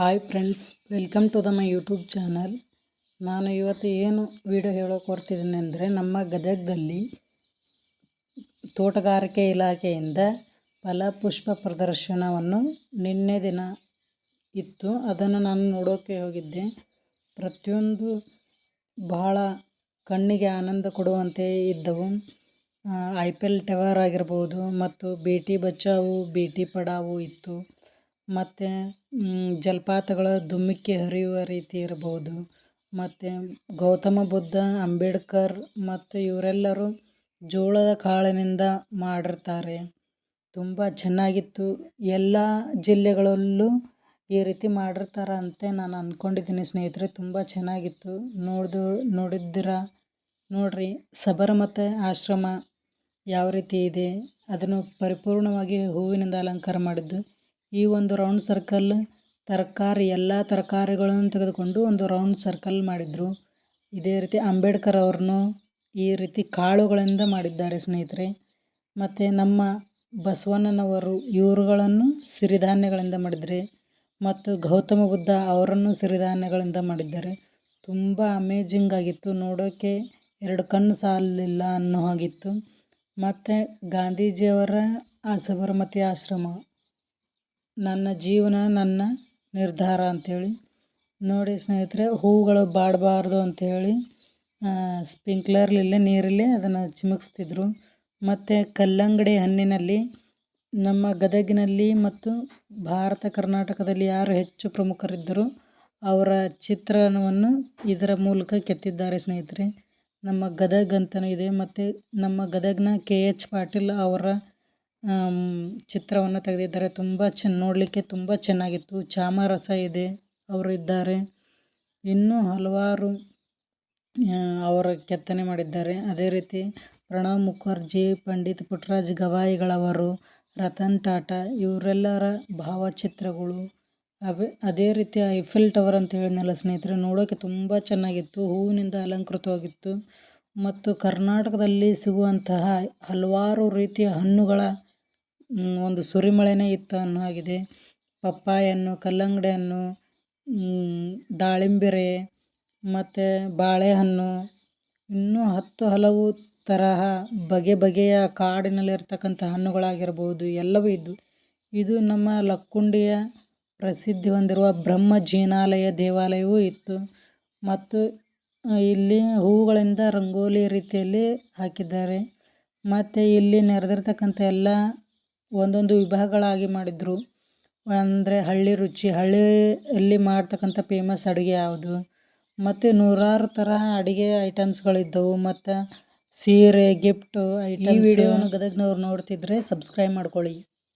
Hi friends welcome to the my YouTube channel ನಾನು ಇವತ್ತು ಏನು ವಿಡಿಯೋ ಹೇಳೋಕೆ ಹೊರ್ತಿದ್ದೀನಿ ಅಂದರೆ ನಮ್ಮ ಗದಗದಲ್ಲಿ ತೋಟಗಾರಿಕೆ ಇಲಾಖೆಯಿಂದ ಫಲಪುಷ್ಪ ಪ್ರದರ್ಶನವನ್ನು ನಿನ್ನೆ ದಿನ ಇತ್ತು. ಅದನ್ನು ನಾನು ನೋಡೋಕ್ಕೆ ಹೋಗಿದ್ದೆ. ಪ್ರತಿಯೊಂದು ಬಹಳ ಕಣ್ಣಿಗೆ ಆನಂದ ಕೊಡುವಂತೆ ಇದ್ದವು. ಐ ಪಿ ಎಲ್ ಟವರ್ ಆಗಿರ್ಬೋದು ಮತ್ತು ಬೇಟಿ ಬಚಾವು, ಬೇಟಿ ಪಡಾವು ಇತ್ತು. ಮತ್ತು ಜಲಪಾತಗಳ ಧುಮ್ಮಿಕ್ಕಿ ಹರಿಯುವ ರೀತಿ ಇರಬಹುದು. ಮತ್ತು, ಗೌತಮ ಬುದ್ಧ, ಅಂಬೇಡ್ಕರ್ ಮತ್ತು ಇವರೆಲ್ಲರೂ ಜೋಳದ ಕಾಳಿನಿಂದ ಮಾಡಿರ್ತಾರೆ. ತುಂಬ ಚೆನ್ನಾಗಿತ್ತು. ಎಲ್ಲ ಜಿಲ್ಲೆಗಳಲ್ಲೂ ಈ ರೀತಿ ಮಾಡಿರ್ತಾರೆ ಅಂತ ನಾನು ಅಂದ್ಕೊಂಡಿದ್ದೀನಿ ಸ್ನೇಹಿತರೆ. ತುಂಬ ಚೆನ್ನಾಗಿತ್ತು. ನೋಡ್ದು, ನೋಡಿದ್ದೀರ? ನೋಡ್ರಿ ಸಬರಮತೆ ಆಶ್ರಮ ಯಾವ ರೀತಿ ಇದೆ? ಅದನ್ನು ಪರಿಪೂರ್ಣವಾಗಿ ಹೂವಿನಿಂದ ಅಲಂಕಾರ ಮಾಡಿದ್ದು. ಈ ಒಂದು ರೌಂಡ್ ಸರ್ಕಲ್ ತರಕಾರಿ, ಎಲ್ಲ ತರಕಾರಿಗಳನ್ನು ತೆಗೆದುಕೊಂಡು ಒಂದು ರೌಂಡ್ ಸರ್ಕಲ್ ಮಾಡಿದರು. ಇದೇ ರೀತಿ ಅಂಬೇಡ್ಕರ್ ಅವ್ರನ್ನು ಈ ರೀತಿ ಕಾಳುಗಳಿಂದ ಮಾಡಿದ್ದಾರೆ ಸ್ನೇಹಿತರೆ. ಮತ್ತು ನಮ್ಮ ಬಸವಣ್ಣನವರು ಇವರುಗಳನ್ನು ಸಿರಿಧಾನ್ಯಗಳಿಂದ ಮಾಡಿದರೆ ಮತ್ತು ಗೌತಮ ಬುದ್ಧ ಅವರನ್ನು ಸಿರಿಧಾನ್ಯಗಳಿಂದ ಮಾಡಿದ್ದಾರೆ. ತುಂಬ ಅಮೇಜಿಂಗ್ ಆಗಿತ್ತು. ನೋಡೋಕ್ಕೆ ಎರಡು ಕಣ್ಣು ಸಾಲಲಿಲ್ಲ ಅನ್ನೋ ಹಾಗಿತ್ತು. ಮತ್ತು ಗಾಂಧೀಜಿಯವರ ಆ ಸಬರಮತಿ ಆಶ್ರಮ ನನ್ನ ಜೀವನ, ನನ್ನ ನಿರ್ಧಾರ ಅಂಥೇಳಿ. ನೋಡಿ ಸ್ನೇಹಿತರೆ, ಹೂವುಗಳು ಬಾಡಬಾರ್ದು ಅಂಥೇಳಿ ಸ್ಪಿಂಕ್ಲರ್ಲಿಲ್ಲೇ ನೀರಲ್ಲಿ ಅದನ್ನು ಚಿಮುಕಿಸ್ತಿದ್ರು. ಮತ್ತು ಕಲ್ಲಂಗಡಿ ಹಣ್ಣಿನಲ್ಲಿ, ನಮ್ಮ ಗದಗಿನಲ್ಲಿ ಮತ್ತು ಭಾರತ, ಕರ್ನಾಟಕದಲ್ಲಿ ಯಾರು ಹೆಚ್ಚು ಪ್ರಮುಖರಿದ್ದರು ಅವರ ಚಿತ್ರಣವನ್ನು ಇದರ ಮೂಲಕ ಕೆತ್ತಿದ್ದಾರೆ ಸ್ನೇಹಿತರೆ. ನಮ್ಮ ಗದಗ ಅಂತಲೂ ಇದೆ, ಮತ್ತು ನಮ್ಮ ಗದಗಿನ ಕೆ ಎಚ್ ಪಾಟೀಲ್ ಅವರ ಚಿತ್ರವನ್ನು ತೆಗೆದಿದ್ದಾರೆ. ತುಂಬ ಚೆನ್ನ, ನೋಡಲಿಕ್ಕೆ ತುಂಬ ಚೆನ್ನಾಗಿತ್ತು. ಚಾಮರಸ ಇದೆ, ಅವರು ಇದ್ದಾರೆ. ಇನ್ನೂ ಹಲವಾರು ಅವರ ಕೆತ್ತನೆ ಮಾಡಿದ್ದಾರೆ. ಅದೇ ರೀತಿ ಪ್ರಣವ್ ಮುಖರ್ಜಿ, ಪಂಡಿತ್ ಪುಟ್ರಾಜ್ ಗವಾಯಿಗಳವರು, ರತನ್ ಟಾಟಾ, ಇವರೆಲ್ಲರ ಭಾವಚಿತ್ರಗಳು. ಅವೇ ಅದೇ ರೀತಿ ಐಫೆಲ್ ಟವರ್ ಅಂತ ಹೇಳಿದ್ನಲ್ಲ ಸ್ನೇಹಿತರೆ ನೋಡೋಕ್ಕೆ ತುಂಬ ಚೆನ್ನಾಗಿತ್ತು. ಹೂವಿನಿಂದ ಅಲಂಕೃತವಾಗಿತ್ತು. ಮತ್ತು ಕರ್ನಾಟಕದಲ್ಲಿ ಸಿಗುವಂತಹ ಹಲವಾರು ರೀತಿಯ ಹಣ್ಣುಗಳ ಒಂದು ಸುರಿಮಳೆನೇ ಇತ್ತು ಅನ್ನೋ ಹಾಗಿದೆ. ಪಪ್ಪಾಯ ಹಣ್ಣು ಕಲ್ಲಂಗಡಿ ಹಣ್ಣು ದಾಳಿಂಬೆರೆ, ಮತ್ತು ಬಾಳೆಹಣ್ಣು, ಇನ್ನೂ ಹತ್ತು ಹಲವು ತರಹ ಬಗೆ ಬಗೆಯ ಕಾಡಿನಲ್ಲಿರ್ತಕ್ಕಂಥ ಹಣ್ಣುಗಳಾಗಿರ್ಬೋದು, ಎಲ್ಲವೂ ಇದ್ದವು ಇದು ನಮ್ಮ ಲಕ್ಕುಂಡಿಯ ಪ್ರಸಿದ್ಧಿ ಹೊಂದಿರುವ ಬ್ರಹ್ಮ ಜೀನಾಲಯ ದೇವಾಲಯವೂ ಇತ್ತು. ಮತ್ತು ಇಲ್ಲಿ ಹೂವುಗಳಿಂದ ರಂಗೋಲಿ ರೀತಿಯಲ್ಲಿ ಹಾಕಿದ್ದಾರೆ. ಮತ್ತು ಇಲ್ಲಿ ನೆರೆದಿರ್ತಕ್ಕಂಥ ಎಲ್ಲ ಒಂದೊಂದು ವಿಭಾಗಗಳಾಗಿ ಮಾಡಿದರು. ಅಂದರೆ ಹಳ್ಳಿ ರುಚಿ ಹಳ್ಳಿಯಲ್ಲಿ ಮಾಡ್ತಕ್ಕಂಥ ಫೇಮಸ್ ಅಡುಗೆ ಯಾವುದು? ಮತ್ತು ನೂರಾರು ಥರ ಅಡುಗೆ ಐಟಮ್ಸ್ಗಳಿದ್ದವು ಮತ್ತು ಸೀರೆ ಗಿಫ್ಟು ಈ ವಿಡಿಯೋನ ಗದಗ್ನವ್ರು ನೋಡ್ತಿದ್ರೆ ಸಬ್ಸ್ಕ್ರೈಬ್ ಮಾಡ್ಕೊಳ್ಳಿ.